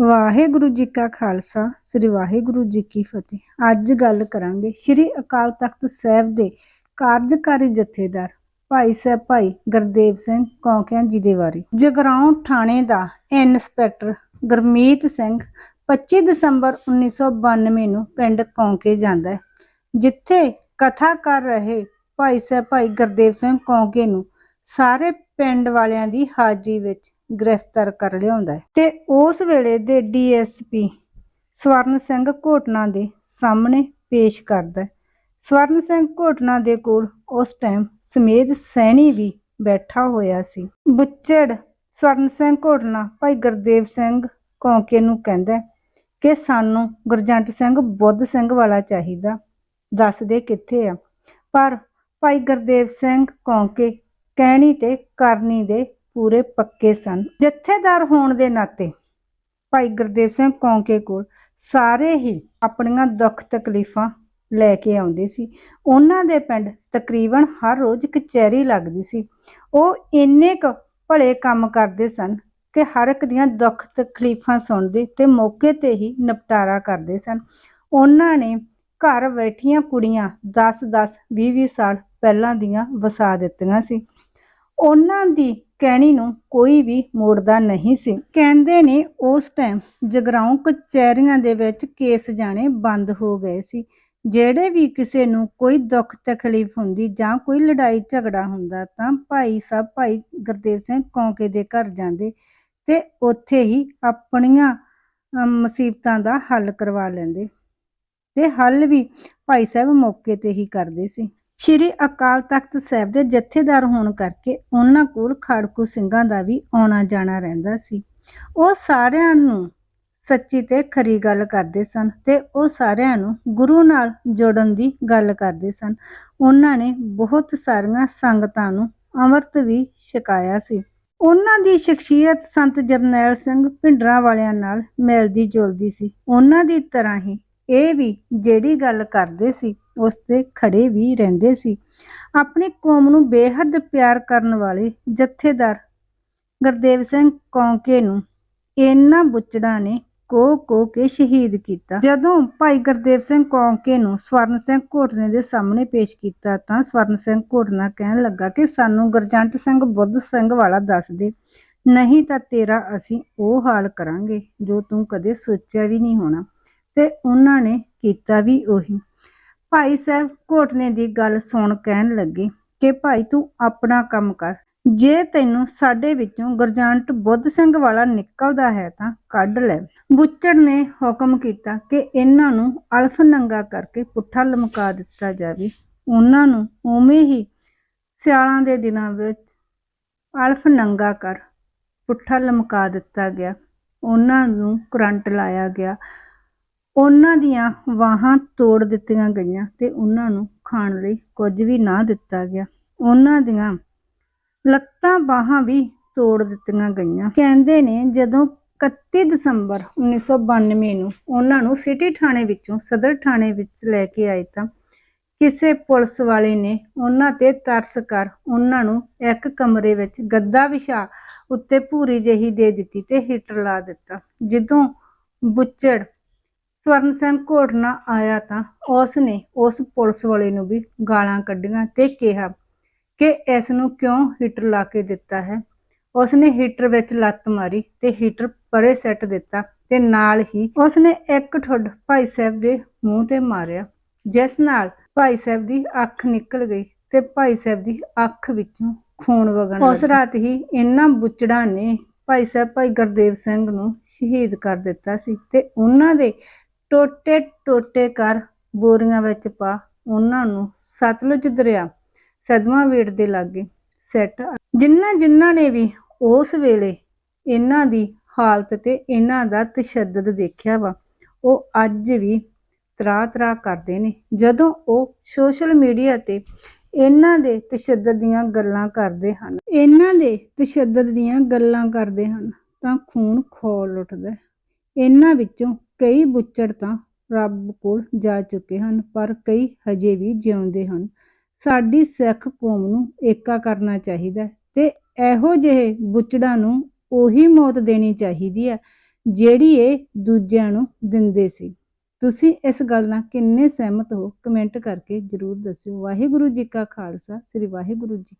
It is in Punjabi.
ਵਾਹਿਗੁਰੂ ਜੀ ਕਾ ਖਾਲਸਾ, ਸ੍ਰੀ ਵਾਹਿਗੁਰੂ ਜੀ ਕੀ ਫਤਿਹ। ਅੱਜ ਗੱਲ ਕਰਾਂਗੇ ਸ੍ਰੀ ਅਕਾਲ ਤਖਤ ਸਾਹਿਬ ਦੇ ਕਾਰਜਕਾਰੀ ਜਥੇਦਾਰ ਭਾਈ ਸਾਹਿਬ ਭਾਈ ਗੁਰਦੇਵ ਸਿੰਘ ਕੌਂਕਿਆਂ ਜੀ ਦੇ ਬਾਰੇ। ਜਗਰਾਉਂ ਥਾਣੇ ਦਾ ਇੰਸਪੈਕਟਰ ਗੁਰਮੀਤ ਸਿੰਘ 25 ਦਸੰਬਰ 1992 ਨੂੰ ਪਿੰਡ ਕੌਂਕੇ ਜਾਂਦਾ ਹੈ, ਜਿੱਥੇ ਕਥਾ ਕਰ ਰਹੇ ਭਾਈ ਸਾਹਿਬ ਭਾਈ ਗੁਰਦੇਵ ਸਿੰਘ ਕੌਂਕੇ ਨੂੰ ਸਾਰੇ ਪਿੰਡ ਵਾਲਿਆਂ ਦੀ ਹਾਜ਼ਰੀ ਵਿੱਚ ਗ੍ਰਿਫਤਾਰ ਕਰ ਲਿਆਉਂਦਾ ਹੈ। ਤੇ ਉਸ ਵੇਲੇ ਦੇ ਡੀਐਸਪੀ ਸਵਰਨ ਸਿੰਘ ਘੋਟਨਾ ਦੇ ਸਾਹਮਣੇ ਪੇਸ਼ ਕਰਦਾ ਹੈ। ਸਵਰਨ ਸਿੰਘ ਘੋਟਨਾ ਦੇ ਕੋਲ ਉਸ ਟਾਈਮ ਸਮੇਤ ਸੈਣੀ ਵੀ ਬੈਠਾ ਹੋਇਆ ਸੀ। ਬੁੱਚੜ ਸਵਰਨ ਸਿੰਘ ਘੋਟਨਾ ਭਾਈ ਗੁਰਦੇਵ ਸਿੰਘ ਕੌਂਕੇ ਨੂੰ ਕਹਿੰਦਾ ਕਿ ਸਾਨੂੰ ਗੁਰਜੰਟ ਸਿੰਘ ਬੁੱਧ ਸਿੰਘ ਵਾਲਾ ਚਾਹੀਦਾ ਦੱਸ ਦੇ ਕਿੱਥੇ ਆ। ਪਰ ਭਾਈ ਗੁਰਦੇਵ ਸਿੰਘ ਕੌਂਕੇ ਕਹਿਣੀ ਤੇ ਕਰਨੀ ਦੇ ਪੂਰੇ ਪੱਕੇ ਸਨ। ਜਥੇਦਾਰ ਹੋਣ ਦੇ ਨਾਤੇ ਭਾਈ ਗੁਰਦੇਵ ਸਿੰਘ ਕੌਂਕੇ ਕੋਲ ਸਾਰੇ ਹੀ ਆਪਣੀਆਂ ਦੁੱਖ ਤਕਲੀਫਾਂ ਲੈ ਕੇ ਆਉਂਦੇ ਸੀ। ਉਹਨਾਂ ਦੇ ਪਿੰਡ ਤਕਰੀਬਨ ਹਰ ਰੋਜ਼ ਕਚਹਿਰੀ ਲੱਗਦੀ ਸੀ। ਉਹ ਇੰਨੇ ਕੁ ਭਲੇ ਕੰਮ ਕਰਦੇ ਸਨ ਕਿ ਹਰ ਇੱਕ ਦੀਆਂ ਦੁੱਖ ਤਕਲੀਫਾਂ ਸੁਣਦੇ ਤੇ ਮੌਕੇ ਤੇ ਹੀ ਨਿਪਟਾਰਾ ਕਰਦੇ ਸਨ। ਉਹਨਾਂ ਨੇ ਘਰ ਬੈਠੀਆਂ ਕੁੜੀਆਂ 10-10 20-20 ਸਾਲ ਪਹਿਲਾਂ ਦੀਆਂ ਵਸਾ ਦਿੱਤੀਆਂ ਸੀ। ਉਹਨਾਂ ਦੀ ਕਹਿਣੀ ਨੂੰ ਕੋਈ ਵੀ ਮੋੜਦਾ ਨਹੀਂ ਸੀ। ਕਹਿੰਦੇ ਨੇ ਉਸ ਟਾਈਮ ਜਗਰਾਉਂ ਕਚਹਿਰੀਆਂ ਦੇ ਵਿੱਚ ਕੇਸ ਜਾਣੇ ਬੰਦ ਹੋ ਗਏ ਸੀ। ਜਿਹੜੇ ਵੀ ਕਿਸੇ ਨੂੰ ਕੋਈ ਦੁੱਖ ਤਕਲੀਫ ਹੁੰਦੀ ਜਾਂ ਕੋਈ ਲੜਾਈ ਝਗੜਾ ਹੁੰਦਾ ਤਾਂ ਭਾਈ ਸਾਹਿਬ, ਭਾਈ ਗੁਰਦੇਵ ਸਿੰਘ ਕੌਂਕੇ ਦੇ ਘਰ ਜਾਂਦੇ ਤੇ ਉੱਥੇ ਹੀ ਆਪਣੀਆਂ ਮੁਸੀਬਤਾਂ ਦਾ ਹੱਲ ਕਰਵਾ ਲੈਂਦੇ। ਤੇ ਹੱਲ ਵੀ ਭਾਈ ਸਾਹਿਬ ਮੌਕੇ ਤੇ ਹੀ ਕਰਦੇ ਸੀ। ਸ਼੍ਰੀ ਅਕਾਲ ਤਖਤ ਸਾਹਿਬ ਦੇ ਜਥੇਦਾਰ ਹੋਣ ਕਰਕੇ ਉਹਨਾਂ ਕੋਲ ਖੜਕੂ ਸਿੰਘਾਂ ਦਾ ਵੀ ਆਉਣਾ ਜਾਣਾ ਰਹਿੰਦਾ ਸੀ। ਉਹ ਸਾਰਿਆਂ ਨੂੰ ਸੱਚੀ ਤੇ ਖਰੀ ਗੱਲ ਕਰਦੇ ਸਨ ਤੇ ਉਹ ਸਾਰਿਆਂ ਨੂੰ ਗੁਰੂ ਨਾਲ ਜੋੜਨ ਦੀ ਗੱਲ ਕਰਦੇ ਸਨ। ਉਹਨਾਂ ਨੇ ਬਹੁਤ ਸਾਰੀਆਂ ਸੰਗਤਾਂ ਨੂੰ ਅੰਮ੍ਰਿਤ ਵੀ ਛਕਾਇਆ ਸੀ। ਉਹਨਾਂ ਦੀ ਸ਼ਖਸੀਅਤ ਸੰਤ ਜਰਨੈਲ ਸਿੰਘ ਭਿੰਡਰਾਂ ਵਾਲਿਆਂ ਨਾਲ ਮਿਲਦੀ ਜੁਲਦੀ ਸੀ। ਉਹਨਾਂ ਦੀ ਤਰ੍ਹਾਂ ਹੀ ਇਹ ਵੀ ਜਿਹੜੀ ਗੱਲ ਕਰਦੇ ਸੀ ਉਸ ਤੇ ਖੜੇ ਵੀ ਰਹਿੰਦੇ ਸੀ। ਆਪਣੀ ਕੌਮ ਨੂੰ ਬੇਹੱਦ ਪਿਆਰ ਕਰਨ ਵਾਲੇ ਜਥੇਦਾਰ ਗੁਰਦੇਵ ਸਿੰਘ ਕੌਂਕੇ ਨੂੰ ਇਹਨਾਂ ਬੁੱਚੜਾਂ ਨੇ ਕੋ ਕੋ ਕੇ ਸ਼ਹੀਦ ਕੀਤਾ। ਜਦੋਂ ਭਾਈ ਗੁਰਦੇਵ ਸਿੰਘ ਕੌਂਕੇ ਨੂੰ ਸਵਰਨ ਸਿੰਘ ਘੋਟਨੇ ਦੇ ਸਾਹਮਣੇ ਪੇਸ਼ ਕੀਤਾ ਤਾਂ ਸਵਰਨ ਸਿੰਘ ਘੋਟਨਾ ਕਹਿਣ ਲੱਗਾ ਕਿ ਸਾਨੂੰ ਗੁਰਜੰਟ ਸਿੰਘ ਬੁੱਧ ਸਿੰਘ ਵਾਲਾ ਦੱਸ ਦੇ। ਨਹੀਂ ਤਾਂ ਤੇਰਾ ਅਸੀਂ ਉਹ ਹਾਲ ਕਰਾਂਗੇ ਜੋ ਤੂੰ ਕਦੇ ਸੋਚਿਆ ਵੀ ਨਹੀਂ ਹੋਣਾ। ਤੇ ਉਹਨਾਂ ਨੇ ਕੀਤਾ ਵੀ ਉਹੀ। ਭਾਈ ਸਾਹਿਬ ਘੋਟਨੇ ਦੀ ਗੱਲ ਸੁਣ ਕਹਿਣ ਲੱਗੇ ਕਿ ਭਾਈ ਤੂੰ ਆਪਣਾ ਕੰਮ ਕਰ। ਜੇ ਤੈਨੂੰ ਸਾਡੇ ਵਿੱਚੋਂ ਗੁਰਜੰਟ ਬੁੱਧ ਸਿੰਘ ਵਾਲਾ ਨਿਕਲਦਾ ਹੈ ਤਾਂ ਕੱਢ ਲੈ। ਬੁੱਚੜ ਨੇ ਹੁਕਮ ਕੀਤਾ ਕਿ ਇਹਨਾਂ ਨੂੰ ਅਲਫ ਨੰਗਾ ਕਰਕੇ ਪੁੱਠਾ ਲਮਕਾ ਦਿੱਤਾ ਜਾਵੇ। ਉਹਨਾਂ ਨੂੰ ਉਵੇਂ ਹੀ ਸਿਆਲਾਂ ਦੇ ਦਿਨਾਂ ਵਿੱਚ ਅਲਫ ਨੰਗਾ ਕਰ ਪੁੱਠਾ ਲਮਕਾ ਦਿੱਤਾ ਗਿਆ। ਉਹਨਾਂ ਨੂੰ ਕਰੰਟ ਲਾਇਆ ਗਿਆ। ਉਹਨਾਂ ਦੀਆਂ ਬਾਹਾਂ ਤੋੜ ਦਿੱਤੀਆਂ ਗਈਆਂ ਤੇ ਉਹਨਾਂ ਨੂੰ ਖਾਣ ਲਈ ਕੁਝ ਵੀ ਨਾ ਦਿੱਤਾ ਗਿਆ। ਉਹਨਾਂ ਦੀਆਂ ਲੱਤਾਂ ਬਾਹਾਂ ਵੀ ਤੋੜ ਦਿੱਤੀਆਂ ਗਈਆਂ। ਕਹਿੰਦੇ ਨੇ ਜਦੋਂ 31 ਦਸੰਬਰ 1992 ਨੂੰ ਉਹਨਾਂ ਨੂੰ ਸਿਟੀ ਥਾਣੇ ਵਿੱਚੋਂ ਸਦਰ ਥਾਣੇ ਵਿੱਚ ਲੈ ਕੇ ਆਏ ਤਾਂ ਕਿਸੇ ਪੁਲਿਸ ਵਾਲੇ ਨੇ ਉਹਨਾਂ ਤੇ ਤਰਸ ਕਰ ਉਹਨਾਂ ਨੂੰ ਇੱਕ ਕਮਰੇ ਵਿੱਚ ਗੱਦਾ ਵਿਛਾ ਉੱਤੇ ਭੂਰੀ ਜਿਹੀ ਦੇ ਦਿੱਤੀ ਤੇ ਹੀਟਰ ਲਾ ਦਿੱਤਾ। ਜਦੋਂ ਬੁੱਚੜ ਸਵਰਨ ਸਿੰਘ ਘੋਟਨਾ ਆਇਆ ਤਾਂ ਉਸ ਨੇ ਉਸ ਪੁਲਿਸ ਵਾਲੇ ਨੂੰ ਵੀ ਗਾਲਾਂ ਕੱਢੀਆਂ ਤੇ ਕਿਹਾ ਕਿ ਇਸ ਨੂੰ ਕਿਉਂ ਹੀਟਰ ਲਾ ਕੇ ਦਿੱਤਾ ਹੈ? ਉਸ ਨੇ ਹੀਟਰ ਵਿੱਚ ਲੱਤ ਮਾਰੀ ਤੇ ਹੀਟਰ ਪਰੇ ਸੱਟ ਦਿੱਤਾ ਤੇ ਨਾਲ ਹੀ ਉਸ ਨੇ ਇੱਕ ਠੁੱਡ ਭਾਈ ਸਾਹਿਬ ਦੇ ਮੂੰਹ ਤੇ ਮਾਰਿਆ ਜਿਸ ਨਾਲ ਭਾਈ ਸਾਹਿਬ ਦੀ ਅੱਖ ਨਿਕਲ ਗਈ ਤੇ ਭਾਈ ਸਾਹਿਬ ਦੀ ਅੱਖ ਵਿੱਚੋਂ ਖੂਨ ਵਗਣ ਉਸ ਰਾਤ ਹੀ ਇਹਨਾਂ ਬੁੱਚੜਾਂ ਨੇ ਭਾਈ ਸਾਹਿਬ ਭਾਈ ਗੁਰਦੇਵ ਸਿੰਘ ਨੂੰ ਸ਼ਹੀਦ ਕਰ ਦਿੱਤਾ ਸੀ ਤੇ ਉਹਨਾਂ ਦੇ ਟੋਟੇ ਟੋਟੇ ਕਰ ਬੋਰੀਆਂ ਵਿੱਚ ਪਾ ਉਹਨਾਂ ਨੂੰ ਸਤਲੁਜ ਦਰਿਆ ਸਦਮਾ ਵੇੜ ਦੇ ਲਾਗੇ ਸੈੱਟ ਜਿਨ੍ਹਾਂ ਜਿਨ੍ਹਾਂ ਨੇ ਵੀ ਉਸ ਵੇਲੇ ਇਹਨਾਂ ਦੀ ਹਾਲਤ ਤੇ ਇਹਨਾਂ ਦਾ ਤਸ਼ੱਦਦ ਦੇਖਿਆ ਵਾ, ਉਹ ਅੱਜ ਵੀ ਤਰਾ ਤਰਾ ਕਰਦੇ ਨੇ। ਜਦੋਂ ਉਹ ਸੋਸ਼ਲ ਮੀਡੀਆ ਤੇ ਇਹਨਾਂ ਦੇ ਤਸ਼ੱਦਦ ਦੀਆਂ ਗੱਲਾਂ ਕਰਦੇ ਹਨ, ਇਹਨਾਂ ਦੇ ਤਸ਼ੱਦਦ ਦੀਆਂ ਗੱਲਾਂ ਕਰਦੇ ਹਨ, ਤਾਂ ਖੂਨ ਖੋਲ ਉੱਠਦਾ ਇਹਨਾਂ ਵਿੱਚੋਂ ਕਈ ਬੁੱਚੜ ਤਾਂ ਰੱਬ ਕੋਲ ਜਾ ਚੁੱਕੇ ਹਨ, ਪਰ ਕਈ ਹਜੇ ਵੀ ਜਿਉਂਦੇ ਹਨ। ਸਾਡੀ ਸਿੱਖ ਕੌਮ ਨੂੰ ਏਕਾ ਕਰਨਾ ਚਾਹੀਦਾ ਹੈ ਤੇ ਇਹੋ ਜਿਹੇ ਬੁੱਚੜਾਂ ਨੂੰ ਉਹੀ ਮੌਤ ਦੇਣੀ ਚਾਹੀਦੀ ਹੈ ਜਿਹੜੀ ਇਹ ਦੂਜਿਆਂ ਨੂੰ ਦਿੰਦੇ ਸੀ। ਤੁਸੀਂ ਇਸ ਗੱਲ ਨਾਲ ਕਿੰਨੇ ਸਹਿਮਤ ਹੋ? ਕਮੈਂਟ ਕਰਕੇ ਜਰੂਰ ਦੱਸਿਓ। ਵਾਹਿਗੁਰੂ ਜੀ ਕਾ ਖਾਲਸਾ, ਸ੍ਰੀ ਵਾਹਿਗੁਰੂ ਜੀ